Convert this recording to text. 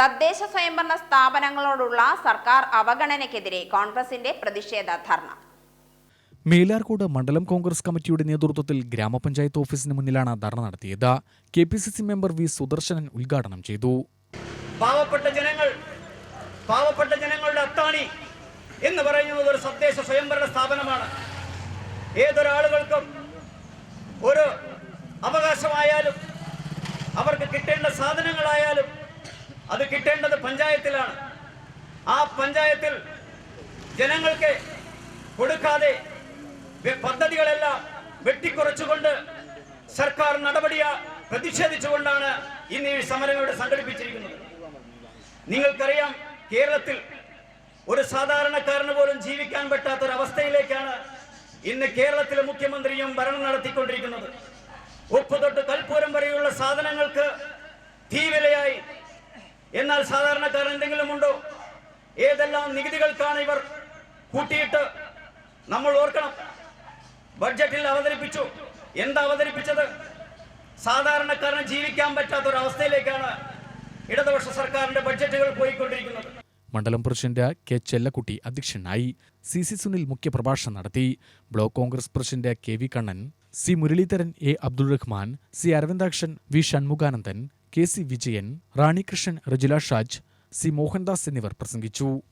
തദ്ദേശ സ്വയംഭരണ സ്ഥാപനങ്ങളോടുള്ള സർക്കാർ അവഗണനയ്ക്കെതിരെ കോൺഗ്രസിന്റെ പ്രതിഷേധ ധർണ. മേലാർകോട് മണ്ഡലം കോൺഗ്രസ് കമ്മിറ്റിയുടെ നേതൃത്വത്തിൽ ഗ്രാമപഞ്ചായത്ത് ഓഫീസിന് മുന്നിലാണ് ധർണ നടത്തിയത്. K P C C member V Sudarsanan ഉദ്ഘാടനം ചെയ്തു. പാവപ്പെട്ട ജനങ്ങൾ പാവപ്പെട്ട ജനങ്ങളുടെ അത്താണി എന്ന് പറയുന്നത് ഒരു തദ്ദേശ സ്വയംഭരണ സ്ഥാപനമാണ്. ഏതൊരാളുകൾക്കും ഒരു അവകാശമായാലും അവർക്ക് കിട്ടേണ്ട സാധനങ്ങളായാലും അത് കിട്ടേണ്ടത് പഞ്ചായത്തിലാണ്. ആ പഞ്ചായത്തിൽ ജനങ്ങൾക്ക് കൊടുക്കാതെ പദ്ധതികളെല്ലാം വെട്ടിക്കുറച്ചുകൊണ്ട് സർക്കാർ നടപടിയ പ്രതിഷേധിച്ചുകൊണ്ടാണ് ഇന്ന് ഈ സമരം ഇവിടെ സംഘടിപ്പിച്ചിരിക്കുന്നത്. നിങ്ങൾക്കറിയാം കേരളത്തിൽ ഒരു സാധാരണക്കാരന് പോലും ജീവിക്കാൻ പറ്റാത്ത ഒരു അവസ്ഥയിലേക്കാണ് ഇന്ന് കേരളത്തിലെ മുഖ്യമന്ത്രിയും ഭരണം നടത്തിക്കൊണ്ടിരിക്കുന്നത്. ഉപ്പ് തൊട്ട് കൽപ്പൂരം വരെയുള്ള സാധനങ്ങൾക്ക് തീവിലയായി എന്നാൽ സാധാരണക്കാരൻ എന്തെങ്കിലും ഉണ്ടോ? ഏതെല്ലാം നികുതികൾക്കാണ് ഇവർ കൂട്ടിയിട്ട് നമ്മൾ ഓർക്കണം. ബഡ്ജറ്റിൽ അവതരിപ്പിച്ചു. എന്താ അവതരിപ്പിച്ചത്? സാധാരണക്കാരന് ജീവിക്കാൻ പറ്റാത്ത ഒരു അവസ്ഥയിലേക്കാണ് ഇടതുപക്ഷ സർക്കാരിന്റെ ബഡ്ജറ്റുകൾ പോയിക്കൊണ്ടിരിക്കുന്നത്. മണ്ഡലം പ്രസിഡന്റ് കെ ചെല്ലക്കുട്ടി അധ്യക്ഷനായി സി സി സുനിൽ മുഖ്യപ്രഭാഷണം നടത്തി. Block Congress president K V Kannan C Muralidharan A Abdul Rahman C Aravindakshan V Shanmukhanandan K C Vijayan Ranikrishnan Rajila Shaj C Mohandas എന്നിവർ പ്രസംഗിച്ചു.